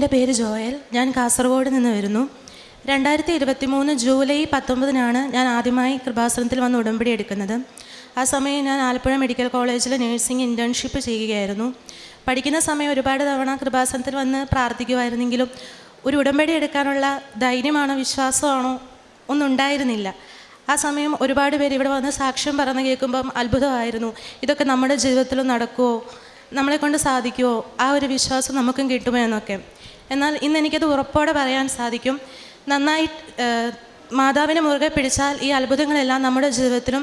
എന്റെ പേര് ജോയൽ. ഞാൻ കാസർഗോഡ് നിന്ന് വരുന്നു. രണ്ടായിരത്തി ഇരുപത്തി മൂന്ന് ജൂലൈ പത്തൊമ്പതിനാണ് ഞാൻ ആദ്യമായി കൃപാസനത്തിൽ വന്ന് ഉടമ്പടി എടുക്കുന്നത്. ആ സമയം ഞാൻ ആലപ്പുഴ മെഡിക്കൽ കോളേജിൽ നഴ്സിംഗ് ഇന്റേൺഷിപ്പ് ചെയ്യുകയായിരുന്നു. പഠിക്കുന്ന സമയം ഒരുപാട് തവണ കൃപാസനത്തിൽ വന്ന് പ്രാർത്ഥിക്കുമായിരുന്നെങ്കിലും ഒരു ഉടമ്പടി എടുക്കാനുള്ള ധൈര്യമാണോ വിശ്വാസമാണോ ഒന്നും ഉണ്ടായിരുന്നില്ല. ആ സമയം ഒരുപാട് പേര് ഇവിടെ വന്ന് സാക്ഷ്യം പറഞ്ഞു കേൾക്കുമ്പം അത്ഭുതമായിരുന്നു. ഇതൊക്കെ നമ്മുടെ ജീവിതത്തിലും നടക്കുമോ നമ്മളെ കൊണ്ട് സാധിക്കുമോ ആ ഒരു വിശ്വാസം നമുക്കും കിട്ടുമോ എന്നൊക്കെ. എന്നാൽ ഇന്ന് എനിക്കത് ഉറപ്പോടെ പറയാൻ സാധിക്കും. നന്നായി മാതാവിനെ മുറുകെ പിടിച്ചാൽ ഈ അത്ഭുതങ്ങളെല്ലാം നമ്മുടെ ജീവിതത്തിലും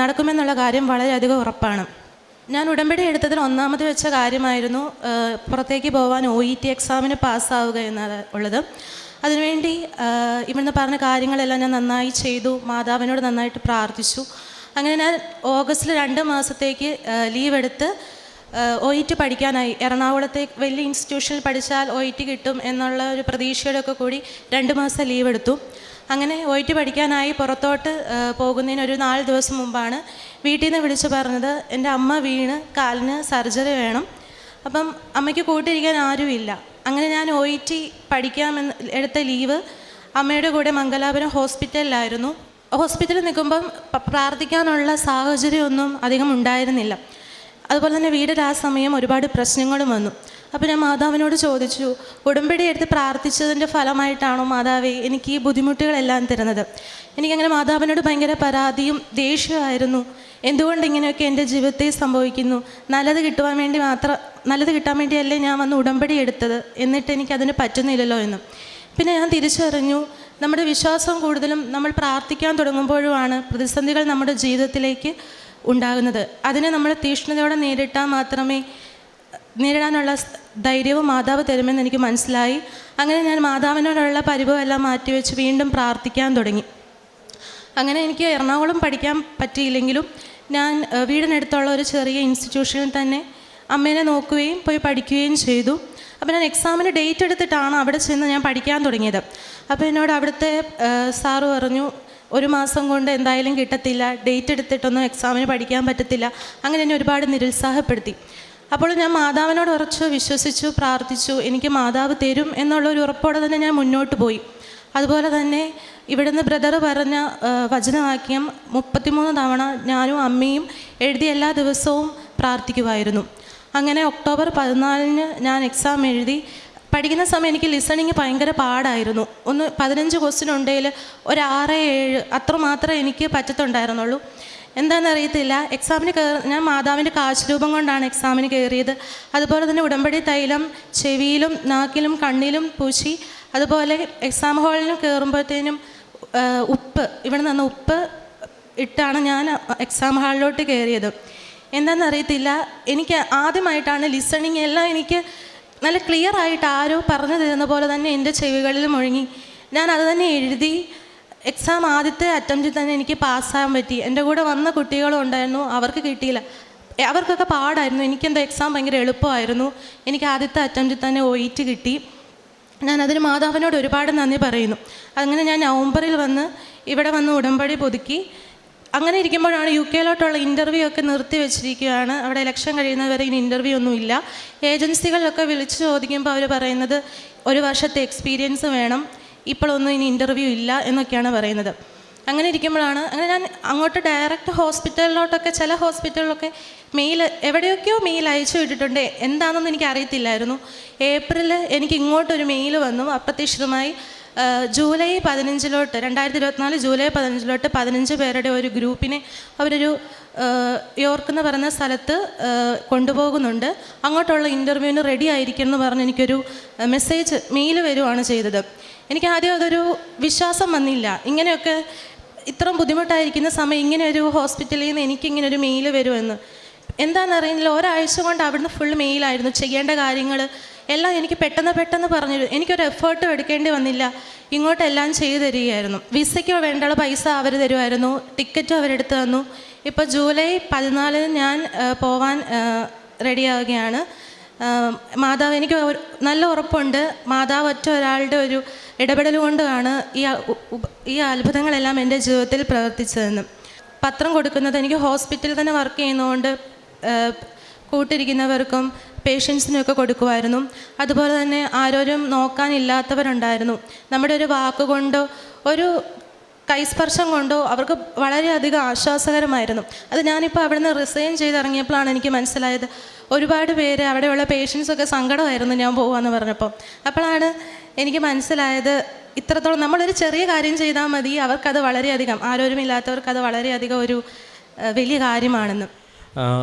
നടക്കുമെന്നുള്ള കാര്യം വളരെയധികം ഉറപ്പാണ്. ഞാൻ ഉടമ്പടി എടുത്തതിൽ ഒന്നാമത് വെച്ച കാര്യമായിരുന്നു പുറത്തേക്ക് പോകാൻ ഒ ഇ ടി എക്സാമിന് പാസ്സാവുക എന്നത് ഉള്ളത്. അതിനുവേണ്ടി ഇവിടുന്ന് പറഞ്ഞ കാര്യങ്ങളെല്ലാം ഞാൻ നന്നായി ചെയ്തു മാതാവിനോട് നന്നായിട്ട് പ്രാർത്ഥിച്ചു. അങ്ങനെ ഞാൻ ഓഗസ്റ്റിൽ രണ്ട് മാസത്തേക്ക് ലീവ് എടുത്ത് ഒ ഇ ടി പഠിക്കാനായി. എറണാകുളത്തെ വലിയ ഇൻസ്റ്റിറ്റ്യൂഷനിൽ പഠിച്ചാൽ ഒ ഇ ടി കിട്ടും എന്നുള്ള ഒരു പ്രതീക്ഷയുടെ ഒക്കെ കൂടി രണ്ട് മാസം ലീവ് എടുത്തു. അങ്ങനെ ഒ ഇ ടി പഠിക്കാനായി പുറത്തോട്ട് പോകുന്നതിന് ഒരു നാല് ദിവസം മുമ്പാണ് വീട്ടിൽ നിന്ന് വിളിച്ച് പറഞ്ഞത് എന്റെ അമ്മ വീണ് കാലിന് സർജറി വേണം. അപ്പം അമ്മയ്ക്ക് കൂട്ടിരിക്കാൻ ആരുമില്ല അങ്ങനെ ഞാൻ ഒ ഇ ടി പഠിക്കാമെന്ന് എടുത്ത ലീവ് അമ്മയുടെ കൂടെ മംഗലാപുരം ഹോസ്പിറ്റലിലായിരുന്നു. ഹോസ്പിറ്റലിൽ നിൽക്കുമ്പം പ്രാർത്ഥിക്കാനുള്ള സാഹചര്യമൊന്നും അധികം ഉണ്ടായിരുന്നില്ല. അതുപോലെ തന്നെ വീടിന്റെ ആ സമയം ഒരുപാട് പ്രശ്നങ്ങളും വന്നു. അപ്പോൾ ഞാൻ മാതാവിനോട് ചോദിച്ചു ഉടമ്പടി എടുത്ത് പ്രാർത്ഥിച്ചതിന്റെ ഫലമായിട്ടാണോ മാതാവേ എനിക്ക് ഈ ബുദ്ധിമുട്ടുകളെല്ലാം തരുന്നത്? എനിക്കങ്ങനെ മാതാവിനോട് ഭയങ്കര പരാതിയും ദേഷ്യമായിരുന്നു എന്തുകൊണ്ട് ഇങ്ങനെയൊക്കെ എന്റെ ജീവിതത്തിൽ സംഭവിക്കുന്നു? നല്ലത് കിട്ടുവാൻ വേണ്ടി മാത്രം നല്ലത് കിട്ടാൻ വേണ്ടിയല്ലേ ഞാൻ വന്ന് ഉടമ്പടി എടുത്തത് എന്നിട്ട് എനിക്കതിന് പറ്റുന്നില്ലല്ലോ എന്ന്. പിന്നെ ഞാൻ തിരിച്ചറിഞ്ഞു നമ്മുടെ വിശ്വാസം കൂടുതലും നമ്മൾ പ്രാർത്ഥിക്കാൻ തുടങ്ങുമ്പോഴുമാണ് പ്രതിസന്ധികൾ നമ്മുടെ ജീവിതത്തിലേക്ക് ഉണ്ടാകുന്നത്. അതിനെ നമ്മൾ തീക്ഷ്ണതയോടെ നേരിട്ടാൽ മാത്രമേ നേരിടാനുള്ള ധൈര്യവും മാതാവ് തരുമെന്ന് എനിക്ക് മനസ്സിലായി. അങ്ങനെ ഞാൻ മാതാവിനോടുള്ള പരിഭവമെല്ലാം മാറ്റിവെച്ച് വീണ്ടും പ്രാർത്ഥിക്കാൻ തുടങ്ങി. അങ്ങനെ എനിക്ക് എറണാകുളം പഠിക്കാൻ പറ്റിയില്ലെങ്കിലും ഞാൻ വീടിനടുത്തുള്ള ഒരു ചെറിയ ഇൻസ്റ്റിറ്റ്യൂഷനിൽ തന്നെ അമ്മേനെ നോക്കുകയും പോയി പഠിക്കുകയും ചെയ്തു. അപ്പോൾ ഞാൻ എക്സാമിന് ഡേറ്റ് എടുത്തിട്ടാണ് അവിടെ ചെന്ന് ഞാൻ പഠിക്കാൻ തുടങ്ങിയത്. അപ്പോൾ എന്നോട് അവിടുത്തെ സാറ് പറഞ്ഞു ഒരു മാസം കൊണ്ട് എന്തായാലും കിട്ടത്തില്ല. ഡേറ്റ് എടുത്തിട്ടൊന്നും എക്സാമിന് പഠിക്കാൻ പറ്റത്തില്ല. അങ്ങനെ എന്നെ ഒരുപാട് നിരുത്സാഹപ്പെടുത്തി. അപ്പോൾ ഞാൻ മാതാവിനോട് ഉറച്ച് വിശ്വസിച്ചു പ്രാർത്ഥിച്ചു എനിക്ക് മാതാവ് തരും എന്നുള്ള ഒരു ഉറപ്പോടെ തന്നെ ഞാൻ മുന്നോട്ട് പോയി. അതുപോലെ തന്നെ ഇവിടുന്ന് ബ്രദർ പറഞ്ഞ വചനവാക്യം മുപ്പത്തിമൂന്ന് തവണ ഞാനും അമ്മയും എഴുതി എല്ലാ ദിവസവും പ്രാർത്ഥിക്കുമായിരുന്നു അങ്ങനെ ഒക്ടോബർ പതിനാലിന് ഞാൻ എക്സാം എഴുതി പഠിക്കുന്ന സമയം എനിക്ക് ലിസണിങ് ഭയങ്കര പാടായിരുന്നു. ഒന്ന് പതിനഞ്ച് ക്വസ്റ്റ്യൻ ഉണ്ടെങ്കിൽ ഒരു ആറ് ഏഴ് അത്ര മാത്രമേ എനിക്ക് പറ്റത്തുണ്ടായിരുന്നുള്ളൂ. എന്താണെന്ന് അറിയത്തില്ല എക്സാമിന് കയറി ഞാൻ മാതാവിന്റെ കാശുരൂപം കൊണ്ടാണ് എക്സാമിന് കയറിയത്. അതുപോലെ തന്നെ ഉടമ്പടി തൈലം ചെവിയിലും നാക്കിലും കണ്ണിലും പൂശി. അതുപോലെ എക്സാം ഹാളിൽ കയറുമ്പോഴത്തേനും ഉപ്പ് ഇവിടെ നിന്ന് ഉപ്പ് ഇട്ടാണ് ഞാൻ എക്സാം ഹാളിലോട്ട് കയറിയത്. എന്താണെന്ന് അറിയത്തില്ല എനിക്ക് ആദ്യമായിട്ടാണ് ലിസണിങ് എല്ലാം എനിക്ക് നല്ല ക്ലിയർ ആയിട്ട് ആരോ പറഞ്ഞു തരുന്ന പോലെ തന്നെ എന്റെ ചെവികളിൽ മുഴങ്ങി ഞാൻ അത് തന്നെ എഴുതി. എക്സാം ആദ്യത്തെ അറ്റംപ്റ്റിൽ തന്നെ എനിക്ക് പാസ്സാകാൻ പറ്റി. എന്റെ കൂടെ വന്ന കുട്ടികളും ഉണ്ടായിരുന്നു. അവർക്ക് കിട്ടിയില്ല. അവർക്കൊക്കെ പാടായിരുന്നു. എനിക്കെന്തോ എക്സാം ഭയങ്കര എളുപ്പമായിരുന്നു. എനിക്ക് ആദ്യത്തെ അറ്റംപ്റ്റിൽ തന്നെ ഒ ഇ ടി കിട്ടി. ഞാൻ അതിന് മാതാവിനോട് ഒരുപാട് നന്ദി പറയുന്നു. അങ്ങനെ ഞാൻ നവംബറിൽ വന്ന് ഇവിടെ വന്ന് ഉടമ്പടി പുതുക്കി. അങ്ങനെ ഇരിക്കുമ്പോഴാണ് യു കെയിലോട്ടുള്ള ഇന്റർവ്യൂ ഒക്കെ നിർത്തി വെച്ചിരിക്കുകയാണ്. അവിടെ ഇലക്ഷൻ കഴിയുന്നവരെ ഇനി ഇന്റർവ്യൂ ഒന്നുമില്ല. ഏജൻസികളിലൊക്കെ വിളിച്ച് ചോദിക്കുമ്പോൾ അവർ പറയുന്നത് ഒരു വർഷത്തെ എക്സ്പീരിയൻസ് വേണം. ഇപ്പോഴൊന്നും ഇനി ഇന്റർവ്യൂ ഇല്ല എന്നൊക്കെയാണ് പറയുന്നത്. അങ്ങനെ ഇരിക്കുമ്പോഴാണ് അങ്ങനെ ഞാൻ അങ്ങോട്ട് ഡയറക്റ്റ് ഹോസ്പിറ്റലിലോട്ടൊക്കെ ചില ഹോസ്പിറ്റലിലൊക്കെ മെയിൽ എവിടെയൊക്കെയോ മെയിൽ അയച്ചു വിട്ടിട്ടുണ്ട്. എന്താണെന്നൊന്നും എനിക്ക് അറിയത്തില്ലായിരുന്നു ഏപ്രിൽ എനിക്ക് ഇങ്ങോട്ടൊരു മെയിൽ വന്നു. അപ്രതീക്ഷിതമായി ആ, ജൂലൈ പതിനഞ്ചിലോട്ട് രണ്ടായിരത്തി ഇരുപത്തിനാല് ജൂലൈ പതിനഞ്ചിലോട്ട് പതിനഞ്ച് പേരുടെ ഒരു ഗ്രൂപ്പിനെ അവരൊരു യോർക്ക് എന്ന് പറയുന്ന സ്ഥലത്ത് കൊണ്ടുപോകുന്നുണ്ട്. അങ്ങോട്ടുള്ള ഇന്റർവ്യൂവിന് റെഡി ആയിരിക്കണം എന്ന് പറഞ്ഞ് എനിക്കൊരു മെസ്സേജ് മെയിൽ വരുവാണ് ചെയ്തത്. എനിക്ക് ആദ്യം അതൊരു വിശ്വാസം വന്നില്ല. ഇങ്ങനെയൊക്കെ ഇത്രയും ബുദ്ധിമുട്ടായിരിക്കുന്ന സമയം ഇങ്ങനെ ഒരു ഹോസ്പിറ്റലിൽ നിന്ന് എനിക്കിങ്ങനെ ഒരു മെയിൽ വരുമെന്ന്. എന്താണെന്നറിയില്ല ഒരാഴ്ച കൊണ്ട് അവിടുന്ന് ഫുൾ മെയിലായിരുന്നു ചെയ്യേണ്ട കാര്യങ്ങൾ എല്ലാം എനിക്ക് പെട്ടെന്ന് പെട്ടെന്ന് പറഞ്ഞു എനിക്കൊരു എഫേർട്ടും എടുക്കേണ്ടി വന്നില്ല. ഇങ്ങോട്ടെല്ലാം ചെയ്തു തരികയായിരുന്നു. വിസയ്ക്ക് വേണ്ടുള്ള പൈസ അവർ തരുമായിരുന്നു. ടിക്കറ്റും അവരെടുത്ത് തന്നു. ഇപ്പോൾ ജൂലൈ പതിനാലിന് ഞാൻ പോവാൻ റെഡിയാവുകയാണ്. മാതാവ് എനിക്ക് നല്ല ഉറപ്പുണ്ട്. മാതാവ് ഒറ്റ ഒരാളുടെ ഒരു ഇടപെടൽ കൊണ്ടാണ് ഈ ഈ അത്ഭുതങ്ങളെല്ലാം എന്റെ ജീവിതത്തിൽ പ്രവർത്തിച്ചതെന്ന്. പത്രം കൊടുക്കുന്നത് എനിക്ക് ഹോസ്പിറ്റലിൽ തന്നെ വർക്ക് ചെയ്യുന്നതുകൊണ്ട് കൂട്ടിരിക്കുന്നവർക്കും പേഷ്യൻസിനൊക്കെ കൊടുക്കുമായിരുന്നു. അതുപോലെ തന്നെ ആരോരും നോക്കാനില്ലാത്തവരുണ്ടായിരുന്നു. നമ്മുടെ ഒരു വാക്കുകൊണ്ടോ ഒരു കൈസ്പർശം കൊണ്ടോ അവർക്ക് വളരെയധികം ആശ്വാസകരമായിരുന്നു. അത് ഞാനിപ്പോൾ അവിടെ നിന്ന് റിസൈൻ ചെയ്തിറങ്ങിയപ്പോഴാണ് എനിക്ക് മനസ്സിലായത്. ഒരുപാട് പേര് അവിടെയുള്ള പേഷ്യൻസൊക്കെ സങ്കടമായിരുന്നു ഞാൻ പോവാന്ന് പറഞ്ഞപ്പോൾ. അപ്പോഴാണ് എനിക്ക് മനസ്സിലായത് ഇത്രത്തോളം നമ്മളൊരു ചെറിയ കാര്യം ചെയ്താൽ മതി. അവർക്കത് വളരെയധികം ആരോരുമില്ലാത്തവർക്കത് വളരെയധികം ഒരു വലിയ കാര്യമാണെന്ന്.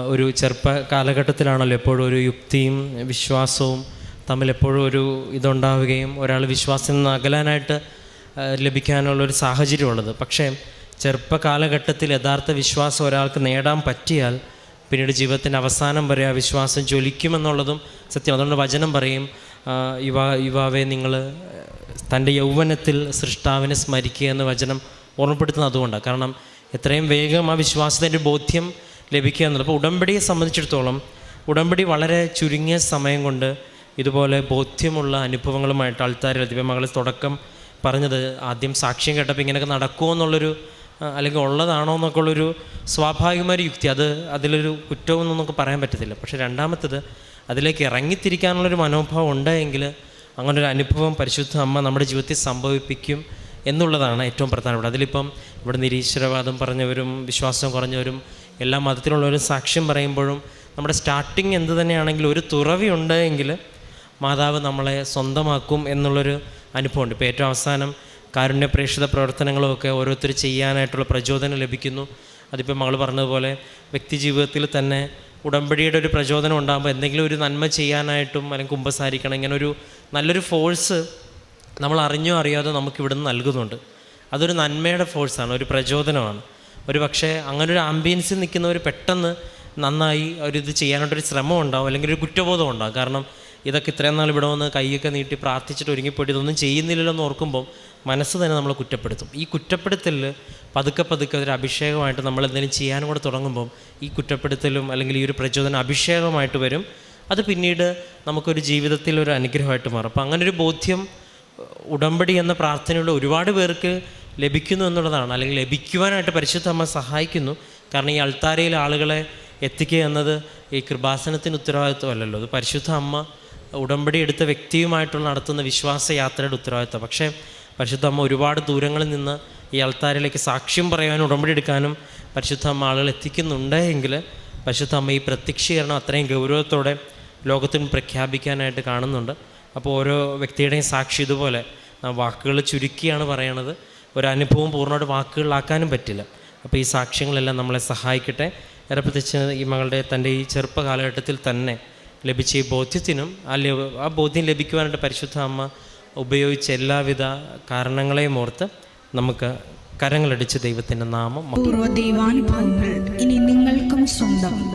ഒരു ചെറുപ്പ കാലഘട്ടത്തിലാണല്ലോ എപ്പോഴും ഒരു യുക്തിയും വിശ്വാസവും തമ്മിൽ എപ്പോഴും ഒരു ഇതുണ്ടാവുകയും ഒരാൾ വിശ്വാസത്തിൽ നിന്ന് അകലാനായിട്ട് ആ, ലഭിക്കാനുള്ള ഒരു സാഹചര്യമുള്ളത്. പക്ഷേ ചെറുപ്പ കാലഘട്ടത്തിൽ യഥാർത്ഥ വിശ്വാസം ഒരാൾക്ക് നേടാൻ പറ്റിയാൽ പിന്നീട് ജീവിതത്തിന്റെ അവസാനം വരെ ആ വിശ്വാസം ജ്വലിക്കുമെന്നുള്ളതും സത്യം. അതുകൊണ്ട് വചനം പറയും യുവാ യുവാവെ നിങ്ങൾ തന്റെ യൗവനത്തിൽ സൃഷ്ടാവിനെ സ്മരിക്കുക എന്ന വചനം ഓർമ്മപ്പെടുത്തുന്നത് അതുകൊണ്ടാണ്. കാരണം എത്രയും വേഗം ആ വിശ്വാസത്തിന്റെ ബോധ്യം ലഭിക്കുക എന്നുള്ളത്. അപ്പോൾ ഉടമ്പടിയെ സംബന്ധിച്ചിടത്തോളം ഉടമ്പടി വളരെ ചുരുങ്ങിയ സമയം കൊണ്ട് ഇതുപോലെ ബോധ്യമുള്ള അനുഭവങ്ങളുമായിട്ട് ആൾക്കാർ ദിവ്യമകളിൽ തുടക്കം പറഞ്ഞത് ആദ്യം സാക്ഷ്യം കേട്ടപ്പോൾ ഇങ്ങനെയൊക്കെ നടക്കുമോ എന്നുള്ളൊരു അല്ലെങ്കിൽ ഉള്ളതാണോ എന്നൊക്കെ ഉള്ളൊരു സ്വാഭാവികമായ യുക്തി. അത് അതിലൊരു കുറ്റവും നമുക്ക് പറയാൻ പറ്റത്തില്ല. പക്ഷേ രണ്ടാമത്തത് അതിലേക്ക് ഇറങ്ങിത്തിരിക്കാനുള്ളൊരു മനോഭാവം ഉണ്ടെങ്കിൽ അങ്ങനൊരു അനുഭവം പരിശുദ്ധ അമ്മ നമ്മുടെ ജീവിതത്തിൽ സംഭവിപ്പിക്കും എന്നുള്ളതാണ് ഏറ്റവും പ്രധാനപ്പെട്ടത്. അതിലിപ്പം ഇവിടെ നിരീശ്വരവാദം പറഞ്ഞവരും വിശ്വാസം കുറഞ്ഞവരും എല്ലാ മതത്തിലുള്ളവരും സാക്ഷ്യം പറയുമ്പോഴും നമ്മുടെ സ്റ്റാർട്ടിങ് എന്ത് തന്നെയാണെങ്കിലും ഒരു തുറവി ഉണ്ടെങ്കിൽ മാതാവ് നമ്മളെ സ്വന്തമാക്കും എന്നുള്ളൊരു അനുഭവമുണ്ട്. ഇപ്പോൾ ഏറ്റവും അവസാനം കാരുണ്യ പ്രേക്ഷിത പ്രവർത്തനങ്ങളുമൊക്കെ ഓരോരുത്തർ ചെയ്യാനായിട്ടുള്ള പ്രചോദനം ലഭിക്കുന്നു. അതിപ്പോൾ മകൾ പറഞ്ഞതുപോലെ വ്യക്തി ജീവിതത്തിൽ തന്നെ ഉടമ്പടിയുടെ ഒരു പ്രചോദനം ഉണ്ടാകുമ്പോൾ എന്തെങ്കിലും ഒരു നന്മ ചെയ്യാനായിട്ടും അല്ലെങ്കിൽ കുമ്പസാരിക്കണം ഇങ്ങനെ ഒരു നല്ലൊരു ഫോഴ്സ് നമ്മൾ അറിഞ്ഞോ അറിയാതെ നമുക്ക് ഇവിടുന്ന് നൽകുന്നുണ്ട്. അതൊരു നന്മയുടെ ഫോഴ്സാണ് ഒരു പ്രചോദനമാണ്. ഒരു പക്ഷേ അങ്ങനെ ഒരു ആംബിയൻസിൽ നിൽക്കുന്നവർ പെട്ടെന്ന് നന്നായി അവരിത് ചെയ്യാനായിട്ടൊരു ശ്രമം ഉണ്ടാവും അല്ലെങ്കിൽ ഒരു കുറ്റബോധം ഉണ്ടാവും. കാരണം ഇതൊക്കെ ഇത്രയും നാൾ ഇവിടെ വന്ന് കൈയൊക്കെ നീട്ടി പ്രാർത്ഥിച്ചിട്ട് ഒരുങ്ങിപ്പോയിട്ട് ഇതൊന്നും ചെയ്യുന്നില്ലല്ലോ എന്ന് ഓർക്കുമ്പോൾ മനസ്സ് തന്നെ നമ്മളെ കുറ്റപ്പെടുത്തും. ഈ കുറ്റപ്പെടുത്തലിൽ പതുക്കെ പതുക്കെ ഒരു അഭിഷേകമായിട്ട് നമ്മൾ എന്തെങ്കിലും ചെയ്യാനും കൂടെ തുടങ്ങുമ്പം ഈ കുറ്റപ്പെടുത്തലും അല്ലെങ്കിൽ ഈ ഒരു പ്രചോദനം അഭിഷേകമായിട്ട് വരും. അത് പിന്നീട് നമുക്കൊരു ജീവിതത്തിൽ ഒരു അനുഗ്രഹമായിട്ട് മാറും. അപ്പോൾ അങ്ങനെ ഒരു ബോധ്യം ഉടമ്പടി എന്ന പ്രാർത്ഥനയുള്ള ഒരുപാട് പേർക്ക് ലഭിക്കുന്നു എന്നുള്ളതാണ്. അല്ലെങ്കിൽ ലഭിക്കുവാനായിട്ട് പരിശുദ്ധ അമ്മ സഹായിക്കുന്നു. കാരണം ഈ അൾത്താരയിൽ ആളുകളെ എത്തിക്കുക എന്നത് ഈ കൃപാസനത്തിന് ഉത്തരവാദിത്വമല്ലല്ലോ. അത് പരിശുദ്ധ അമ്മ ഉടമ്പടി എടുത്ത വ്യക്തിയുമായിട്ടുള്ള നടത്തുന്ന വിശ്വാസയാത്രയുടെ ഉത്തരവാദിത്വം. പക്ഷേ പരിശുദ്ധ അമ്മ ഒരുപാട് ദൂരങ്ങളിൽ നിന്ന് ഈ അൾത്താരയിലേക്ക് സാക്ഷ്യം പറയാനും ഉടമ്പടി എടുക്കാനും പരിശുദ്ധ അമ്മ ആളുകൾ എത്തിക്കുന്നുണ്ടെങ്കിൽ പരിശുദ്ധ അമ്മ ഈ പ്രത്യക്ഷീകരണം അത്രയും ഗൗരവത്തോടെ ലോകത്തിന് പ്രഖ്യാപിക്കാനായിട്ട് കാണുന്നുണ്ട്. അപ്പോൾ ഓരോ വ്യക്തിയുടെയും സാക്ഷി ഇതുപോലെ വാക്കുകൾ ചുരുക്കിയാണ് പറയണത്. ഒരു അനുഭവം പൂർണമായിട്ട് വാക്കുകളിലാക്കാനും പറ്റില്ല. അപ്പോൾ ഈ സാക്ഷ്യങ്ങളെല്ലാം നമ്മളെ സഹായിക്കട്ടെ. ഏറെ പ്രത്യേകിച്ച് ഈ മകളുടെ തന്റെ ഈ ചെറുപ്പ കാലഘട്ടത്തിൽ തന്നെ ലഭിച്ച ഈ ബോധ്യത്തിനും ആ ആ ബോധ്യം ലഭിക്കുവാനായിട്ട് പരിശുദ്ധ അമ്മ ഉപയോഗിച്ച എല്ലാവിധ കാരണങ്ങളെയും ഓർത്ത് നമുക്ക് കരങ്ങളടിച്ച് ദൈവത്തിന്റെ നാമം പൂർവ ദൈവാനുഭവങ്ങൾ ഇനി നിങ്ങൾക്കും സ്വന്തം.